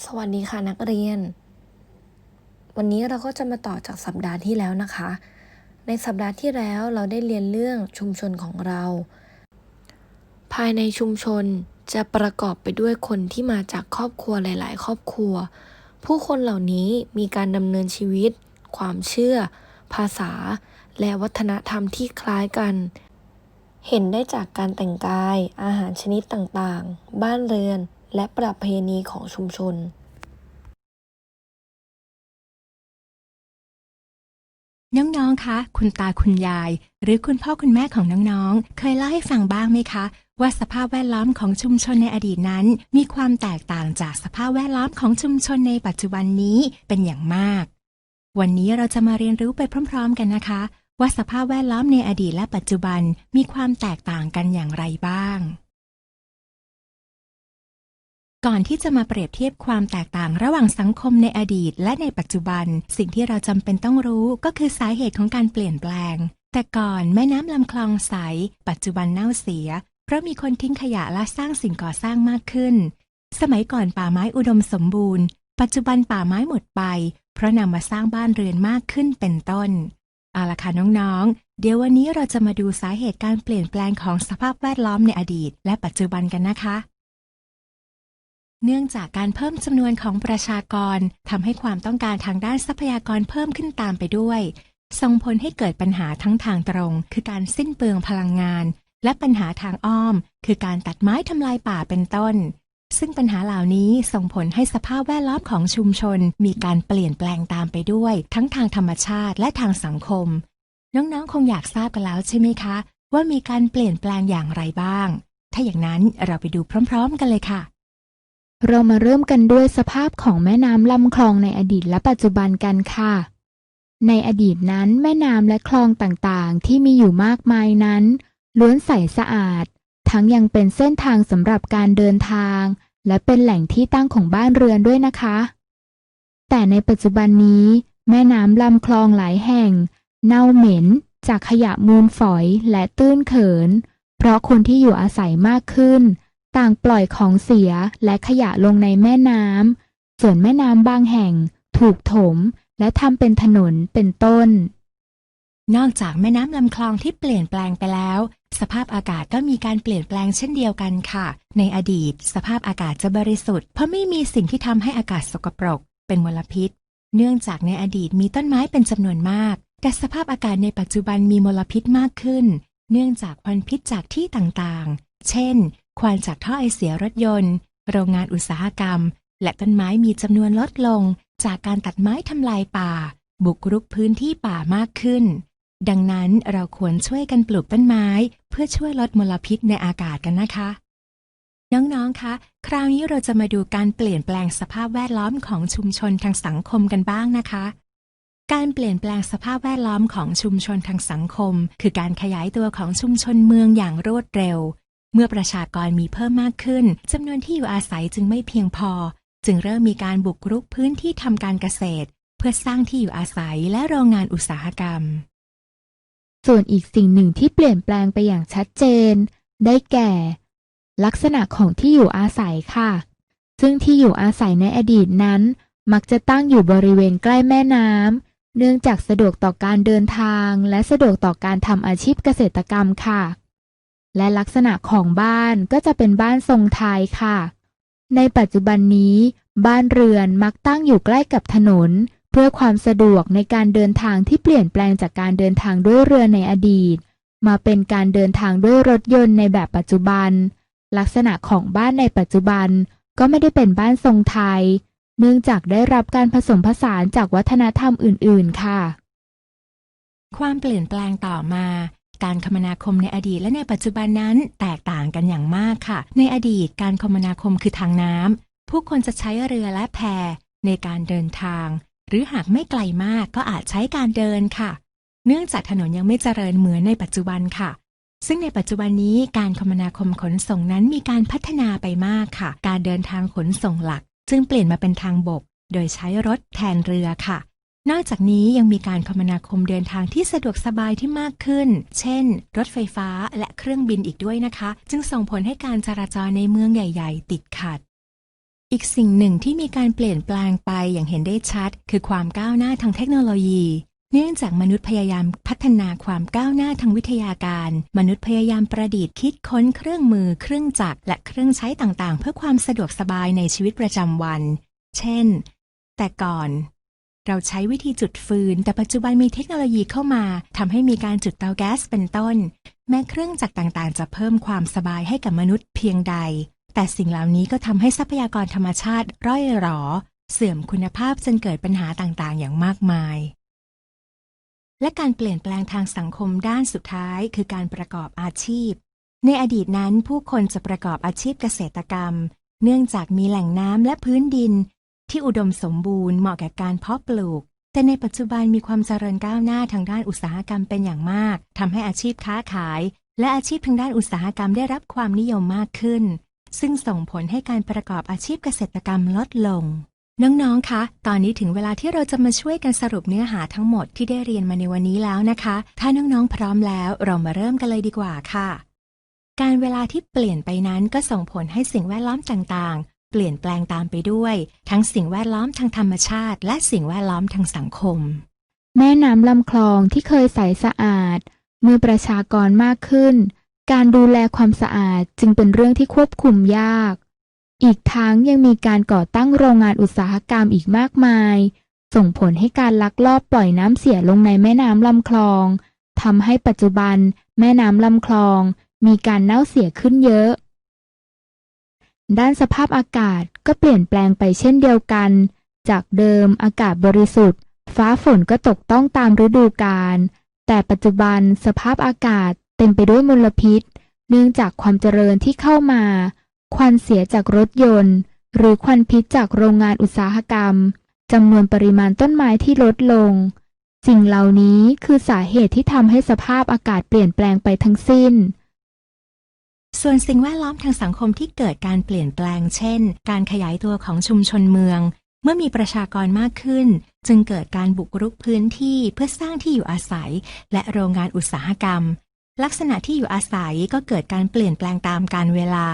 สวัสดีค่ะนักเรียน วันนี้เราก็จะมาต่อจากสัปดาห์ที่แล้วนะคะ ในสัปดาห์ที่แล้วเราได้เรียนเรื่องชุมชนของเรา ภายในชุมชนจะประกอบไปด้วยคนที่มาจากครอบครัวหลาย ๆ ครอบครัว ผู้คนเหล่านี้มีการดำเนินชีวิต ความเชื่อ ภาษา และวัฒนธรรมที่คล้ายกัน เห็นได้จากการแต่งกาย อาหารชนิดต่าง ๆ บ้านเรือน และประเพณีของชุมชนน้อง ๆ คะ คุณตาคุณยาย หรือคุณพ่อคุณแม่ของน้อง ๆ เคยเล่าให้ฟังบ้างไหมคะ ว่าสภาพแวดล้อมของชุมชนในอดีตนั้น มีความแตกต่างจากสภาพแวดล้อมของชุมชนในปัจจุบันนี้เป็นอย่างมาก วันนี้เราจะมาเรียนรู้ไปพร้อม ๆ กันนะคะ ว่าสภาพแวดล้อมในอดีตและปัจจุบันมีความแตกต่างกันอย่างไรบ้าง ก่อนที่จะมาเปรียบเทียบความแตกต่างระหว่างสังคมในอดีต และในปัจจุบัน สิ่งที่เราจำเป็นต้องรู้ก็คือสาเหตุของการเปลี่ยนแปลง แต่ก่อนแม่น้ำลำคลองใส ปัจจุบันเน่าเสีย เพราะมีคนทิ้งขยะและสร้างสิ่งก่อสร้างมากขึ้น สมัยก่อนป่าไม้อุดมสมบูรณ์ ปัจจุบันป่าไม้หมดไป เพราะนำมาสร้างบ้านเรือนมากขึ้นเป็นต้นเอาละค่ะน้องๆ เดี๋ยววันนี้เราจะมาดูสาเหตุการเปลี่ยนแปลงของสภาพแวดล้อมในอดีต และปัจจุบันกันนะคะ เนื่องจากการเพิ่มจำนวนของประชากรทำให้ความต้องการทางด้านทรัพยากรเพิ่มขึ้นตามไปด้วย ส่งผลให้เกิดปัญหาทั้งทางตรง คือการสิ้นเปลืองพลังงาน และปัญหาทางอ้อม คือการตัดไม้ทำลายป่าเป็นต้น ซึ่งปัญหาเหล่านี้ส่งผลให้สภาพแวดล้อมของชุมชน มีการเปลี่ยนแปลงตามไปด้วย ทั้งทางธรรมชาติและทางสังคม น้องๆ คงอยากทราบกันแล้วใช่ไหมคะ ว่ามีการเปลี่ยนแปลงอย่างไรบ้าง ถ้าอย่างนั้นเราไปดูพร้อม ๆ กันเลยค่ะ เรามาเริ่มกันด้วยสภาพของแม่น้ำลำคลองในอดีตและปัจจุบันกันค่ะ ในอดีตนั้นแม่น้ำและคลองต่างๆ ที่มีอยู่มากมายนั้น ล้วนใสสะอาด ทั้งยังเป็นเส้นทางสำหรับการเดินทาง และเป็นแหล่งที่ตั้งของบ้านเรือนด้วยนะคะ แต่ในปัจจุบันนี้ แม่น้ำลำคลองหลายแห่ง เน่าเหม็น จากขยะมูลฝอยและตื้นเขิน เพราะคนที่อยู่อาศัยมากขึ้น ต่างปล่อยของเสียและขยะลงในแม่น้ำ ส่วนแม่น้ำบางแห่งถูกถมและทำเป็นถนนเป็นต้น นอกจากแม่น้ำลำคลองที่เปลี่ยนแปลงไปแล้ว สภาพอากาศก็มีการเปลี่ยนแปลงเช่นเดียวกันค่ะ ในอดีต สภาพอากาศจะบริสุทธิ์เพราะไม่มีสิ่งที่ทำให้อากาศสกปรก เป็นมลพิษ เนื่องจากในอดีตมีต้นไม้เป็นจำนวนมาก แต่สภาพอากาศในปัจจุบันมีมลพิษมากขึ้น เนื่องจากควันพิษจากที่ต่างๆ เช่น ควันจากท่อไอเสียรถยนต์ โรงงานอุตสาหกรรม และต้นไม้มีจำนวนลดลง จากการตัดไม้ทำลายป่า บุกรุกพื้นที่ป่ามากขึ้น ดังนั้นเราควรช่วยกันปลูกต้นไม้ เพื่อช่วยลดมลพิษในอากาศกันนะคะ น้อง ๆ คะ คราวนี้เราจะมาดูการเปลี่ยนแปลงสภาพแวดล้อมของชุมชนทางสังคมกันบ้างนะคะการเปลี่ยนแปลงสภาพแวดล้อมของชุมชนทางสังคม คือการขยายตัวของชุมชนเมืองอย่างรวดเร็ว เมื่อประชากรมีเพิ่มมากขึ้นจำนวนที่อยู่อาศัยจึงไม่เพียงพอ จึงเริ่มมีการบุกรุกพื้นที่ทำการเกษตร เพื่อสร้างที่อยู่อาศัยและโรงงานอุตสาหกรรม ส่วนอีกสิ่งหนึ่งที่เปลี่ยนแปลงไปอย่างชัดเจน ได้แก่ ลักษณะของที่อยู่อาศัยค่ะ ซึ่งที่อยู่อาศัยในอดีตนั้น มักจะตั้งอยู่บริเวณใกล้แม่น้ำเนื่องจากสะดวกต่อการเดินทาง และสะดวกต่อการทำอาชีพเกษตรกรรมค่ะ และลักษณะของบ้านก็จะเป็นบ้านทรงไทยค่ะ ในปัจจุบันนี้ บ้านเรือนมักตั้งอยู่ใกล้กับถนน เพื่อความสะดวกในการเดินทางที่เปลี่ยนแปลงจากการเดินทางด้วยเรือในอดีต มาเป็นการเดินทางด้วยรถยนต์ในแบบปัจจุบัน ลักษณะของบ้านในปัจจุบันก็ไม่ได้เป็นบ้านทรงไทย เนื่องจากได้รับการผสมผสานจากวัฒนธรรมอื่น ๆ ค่ะ ความเปลี่ยนแปลงต่อมา การคมนาคมในอดีตและในปัจจุบันนั้นแตกต่างกันอย่างมากค่ะ ในอดีตการคมนาคมคือทางน้ำผู้คนจะใช้เรือและแพในการเดินทาง หรือหากไม่ไกลมากก็อาจใช้การเดินค่ะ เนื่องจากถนนยังไม่เจริญเหมือนในปัจจุบันค่ะซึ่งในปัจจุบันนี้การคมนาคมขนส่งนั้นมีการพัฒนาไปมากค่ะ การเดินทางขนส่งหลัก จึงเปลี่ยนมาเป็นทางบก โดยใช้รถแทนเรือค่ะ นอกจากนี้ยังมีการคมนาคมเดินทางที่สะดวกสบายที่มากขึ้น เช่น รถไฟฟ้าและเครื่องบินอีกด้วยนะคะ จึงส่งผลให้การจราจรในเมืองใหญ่ ๆ ติดขัด อีกสิ่งหนึ่งที่มีการเปลี่ยนแปลงไปอย่างเห็นได้ชัด คือความก้าวหน้าทางเทคโนโลยีเนื่องจากมนุษย์พยายามพัฒนาความก้าวหน้าทางวิทยาการ มนุษย์พยายามประดิษฐ์คิดค้นเครื่องมือ เครื่องจักรและเครื่องใช้ต่างๆ เพื่อความสะดวกสบายในชีวิตประจำวัน เช่น แต่ก่อน เราใช้วิธีจุดฟืน แต่ปัจจุบันมีเทคโนโลยีเข้ามาทำให้มีการจุดเตาแก๊สเป็นต้น แม้เครื่องจักรต่างๆ จะเพิ่มความสบายให้กับมนุษย์เพียงใด แต่สิ่งเหล่านี้ก็ทำให้ทรัพยากรธรรมชาติร่อยหรอ เสื่อมคุณภาพจนเกิดปัญหาต่างๆ อย่างมากมาย และการเปลี่ยนแปลงทางสังคมด้านสุดท้าย คือการประกอบอาชีพ ในอดีตนั้นผู้คนจะประกอบอาชีพเกษตรกรรม เนื่องจากมีแหล่งน้ำและพื้นดิน ที่อุดมสมบูรณ์เหมาะแก่การเพาะปลูก แต่ในปัจจุบันมีความเจริญก้าวหน้าทางด้านอุตสาหกรรมเป็นอย่างมากทำให้อาชีพค้าขาย และอาชีพทางด้านอุตสาหกรรมได้รับความนิยมมากขึ้น ซึ่งส่งผลให้การประกอบอาชีพเกษตรกรรมลดลง น้องๆ คะ ตอนนี้ถึงเวลาที่เราจะมาช่วยกันสรุปเนื้อหาทั้งหมดที่ได้เรียนมาในวันนี้แล้วนะคะ ถ้าน้องๆ พร้อมแล้ว เรามาเริ่มกันเลยดีกว่าค่ะการเวลาที่เปลี่ยนไปนั้นก็ส่งผลให้สิ่งแวดล้อมต่างๆ เปลี่ยนแปลงตามไปด้วย ทั้งสิ่งแวดล้อมทางธรรมชาติ และสิ่งแวดล้อมทางสังคม แม่น้ำลำคลองที่เคยใสสะอาด เมื่อประชากรมากขึ้น การดูแลความสะอาดจึงเป็นเรื่องที่ควบคุมยาก อีกทั้งยังมีการก่อตั้งโรงงานอุตสาหกรรมอีกมากมาย ส่งผลให้การลักลอบปล่อยน้ำเสียลงในแม่น้ำลำคลองทำให้ปัจจุบัน แม่น้ำลำคลอง มีการเน่าเสียขึ้นเยอะ ด้านสภาพอากาศก็เปลี่ยนแปลงไปเช่นเดียวกัน จากเดิมอากาศบริสุทธิ์ ฟ้าฝนก็ตกต้องตามฤดูกาล แต่ปัจจุบันสภาพอากาศเต็มไปด้วยมลพิษ เนื่องจากความเจริญที่เข้ามา ควันเสียจากรถยนต์ หรือควันพิษจากโรงงานอุตสาหกรรมจำนวนปริมาณต้นไม้ที่ลดลง สิ่งเหล่านี้คือสาเหตุที่ทำให้สภาพอากาศเปลี่ยนแปลงไปทั้งสิ้น ส่วนสิ่งแวดล้อมทางสังคมที่เกิดการเปลี่ยนแปลง เช่น การขยายตัวของชุมชนเมือง เมื่อมีประชากรมากขึ้น จึงเกิดการบุกรุกพื้นที่เพื่อสร้างที่อยู่อาศัย และโรงงานอุตสาหกรรม ลักษณะที่อยู่อาศัยก็เกิดการเปลี่ยนแปลงตามกาลเวลา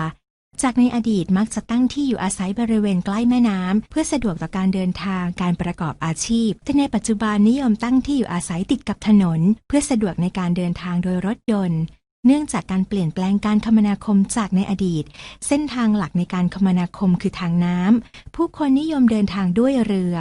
จากในอดีตมักจะตั้งที่อยู่อาศัยบริเวณใกล้แม่น้ำเพื่อสะดวกต่อการเดินทางการประกอบอาชีพ แต่ในปัจจุบันนิยมตั้งที่อยู่อาศัยติดกับถนน เพื่อสะดวกในการเดินทางโดยรถยนต์ เนื่องจากการเปลี่ยนแปลงการคมนาคมจากในอดีต เส้นทางหลักในการคมนาคมคือทางน้ำ ผู้คนนิยมเดินทางด้วยเรือ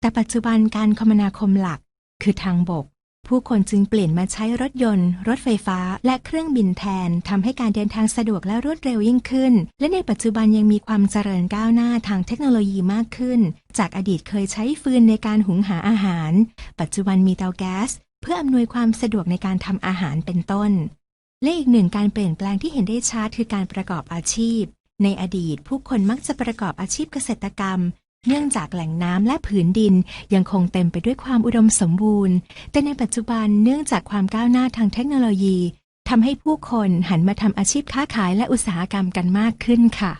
แต่ปัจจุบันการคมนาคมหลัก คือทางบก ผู้คนจึงเปลี่ยนมาใช้รถยนต์ รถไฟฟ้า และเครื่องบินแทนทำให้การเดินทางสะดวกและรวดเร็วยิ่งขึ้น และในปัจจุบันยังมีความเจริญก้าวหน้าทางเทคโนโลยีมากขึ้น จากอดีตเคยใช้ฟืนในการหุงหาอาหาร ปัจจุบันมีเตาแก๊ส เพื่ออำนวยความสะดวกในการทำอาหารเป็นต้น และอีกหนึ่งการเปลี่ยนแปลงที่เห็นได้ชัดคือการประกอบอาชีพ ในอดีตผู้คนมักจะประกอบอาชีพเกษตรกรรม เนื่องจากแหล่งน้ำและผืนดินยังคงเต็มไปด้วยความอุดมสมบูรณ์ แต่ในปัจจุบันเนื่องจากความก้าวหน้าทางเทคโนโลยีทำให้ผู้คนหันมาทำอาชีพค้าขายและอุตสาหกรรมกันมากขึ้นค่ะ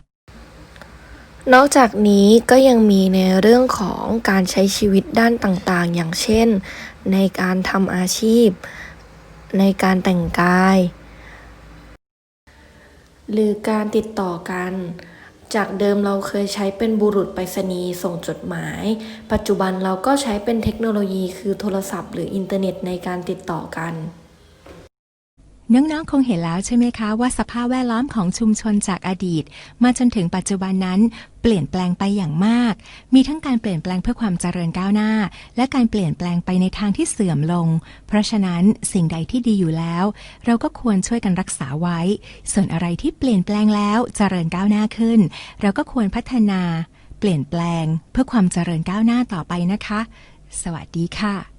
นอกจากนี้ก็ยังมีในเรื่องของการใช้ชีวิตด้านต่างๆ อย่างเช่น ในการทำอาชีพ ในการแต่งกาย หรือการติดต่อกัน จากเดิมเราเคยใช้เป็นบุรุษไปรษณีย์ส่งจดหมาย ปัจจุบันเราก็ใช้เป็นเทคโนโลยีคือโทรศัพท์ หรืออินเทอร์เน็ตในการติดต่อกัน น้องๆ คงเห็นแล้วใช่ไหมคะว่าสภาพแวดล้อมของชุมชนจากอดีต มาจนถึงปัจจุบันนั้น เปลี่ยนแปลงไปอย่างมาก มีทั้งการเปลี่ยนแปลงเพื่อความเจริญก้าวหน้า และการเปลี่ยนแปลงไปในทางที่เสื่อมลง เพราะฉะนั้นสิ่งใดที่ดีอยู่แล้ว เราก็ควรช่วยกันรักษาไว้ ส่วนอะไรที่เปลี่ยนแปลงแล้วเจริญก้าวหน้าขึ้น เราก็ควรพัฒนา เปลี่ยนแปลง เพื่อความเจริญก้าวหน้าต่อไปนะคะ สวัสดีค่ะ